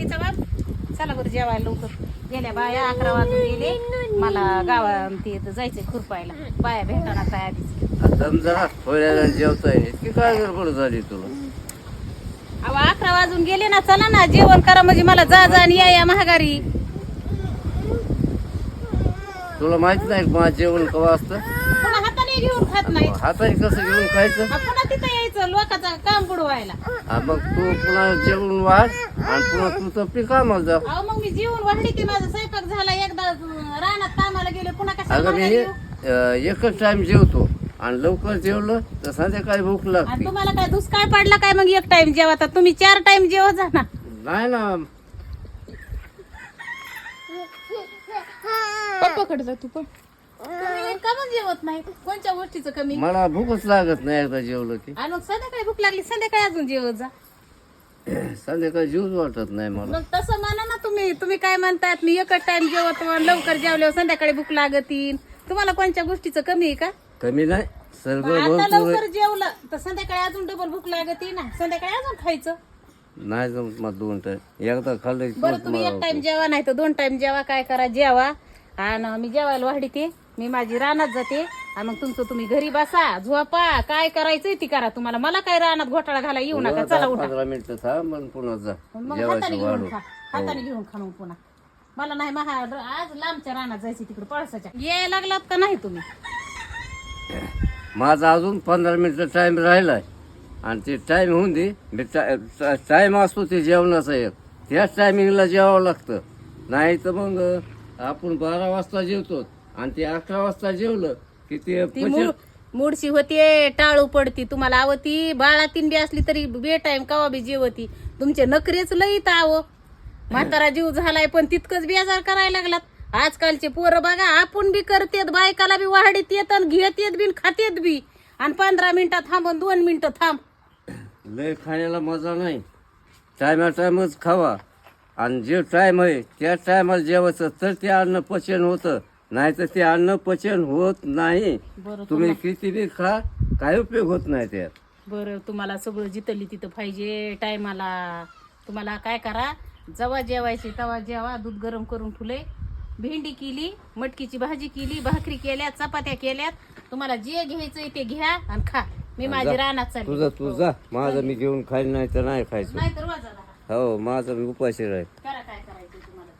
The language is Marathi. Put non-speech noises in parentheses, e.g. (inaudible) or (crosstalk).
तिचा बाप चला बरं जेवायला लवकर. गेल्या बाया अकरा वाजून गेले. मला गावा ते जायचंय खुरपायला. बाया काय आधीच. समजा थोड्या जेवता काय गडबड झाली तुला अहो अकरा वाजून गेले ना चला ना जेवण करा म्हणजे मला जा जा आणि या या महागारी. तुला माहीत नाही का माझं जेवण कवा असतं? पुन्हा हाताने घेऊन खात नाही हाताने कसं घेऊन खायचं? तिथं लोकांचं काम बुडवायला हा, मग तू पुन्हा जेवण वाढ आणि पुन्हा तू तर पी कामाला जा. अहो मग मी जेवण वाढली की माझा स्वयंपाक झाला. एकदा अं, रानात कामाला गेले पुन्हा अगं मी? अं, एकच टाइम जेवतो आणि लवकर जेवलं तर संध्याकाळी भूक आणि लागते तुम्हाला काय दुष्काळ पडला काय मग एक टाइम जेवता तुम्ही चार टाइम जेवत जा ना. नाही ना. पप्पाकडे जा तू पण. तुम्ही का मग जेवत नाही. कोणत्या गोष्टीचं कमी? मला भूकच लागत नाही एकदा जेवलं की. आणि मग संध्याकाळी भूक लागली संध्याकाळी अजून जेवत जा. (clears throat) संध्याकाळी जीवच वाटत नाही मला. मग तसं म्हणा ना तुम्ही. तुम्ही काय म्हणतात? मी एकच टाइम जेवतो लवकर जेवल्यावर संध्याकाळी भूक लागतील तुम्हाला कोणत्या गोष्टीचं कमी आहे का? कमी नाही. सगळं आता भरपूर आहे. लवकर जेवलं तर संध्याकाळी अजून डबल भूक लागते ना. संध्याकाळी अजून खायचं. नाही जमत मला दोन टाइम एकदा खाल्लं की बरं तुम्ही एक टाइम जेवा नाही तर दोन टाइम जेवा. काय करा जेवा. आणि मी जेवायला वाढीते. मी माझी रानात जाते. आणि मग तुमचं तुम्ही घरी बसा झोपा. काय करायचंय ती करा तुम्हाला. मला काय रानात घोटाळा घाला येऊ नका. चला उठा. पंधरा मिनिटं थांब आणि पुन्हा जा. मग हाताने जेवायचं घेऊन वाढू खा. हाताने घेऊन खा मग पुन्हा. मला नाही महा आज लांबच्या रानात जायची तिकडे पळसाच्या. यायला लागलात का नाही तुम्ही? माझा अजून पंधरा मिनिटं टाइम राहिलाय. आणि ते टाइम होऊन दे. मी टाइम असतो ते जेवणाचा एक. त्याच टायमिंगला जेवावं लागतं. नाही तर मग आपण बारा वाजता जेवतो आणि ते अकरा वाजता जेवलं की ते ती पचन- मूळ मूळशी होते टाळू पडती. तुम्हाला आवती बाळातीन बी असली तरी बे टाइम कवा बी जेवती. तुमचे नखरेच लईत आव. म्हातारा जीव झालाय पण तितकंच बेजार करायला लागलात. आजकालचे पोरं बघा आपण बी करतेत बायकाला बी वाढीत येत आणि घेत येत बी आणि खातेत बी. आणि पंधरा मिनिटं थांबून दोन मिनिटं थांब. लय खाण्याला मजा नाही. टायमा टायमच खावा. आणि जे टाइम आहे त्या टायमाला जेवायचं तर ते अन्न पचन होतं. नाही तर ते अन्न पचन होत नाही. तुम्ही किती बी खा काही उपयोग होत नाही त्यात. बरं तुम्हाला सगळं जिथली तिथं पाहिजे टायमाला. तुम्हाला काय करा जेव्हा जेवायची तेव्हा जेवा दूध गरम करून ठुले भेंडी केली मटकीची भाजी केली भाकरी केल्या चपात्या केल्यात. तुम्हाला जे घ्यायचंय ते घ्या आणि खा. मी माझी रानात तुझा तुझा. माझं मी घेऊन खाईल नाही तर नाही खायचं. नाही तर. हो माझं मी उपाशी राहील करा काय करायचं तुम्हाला?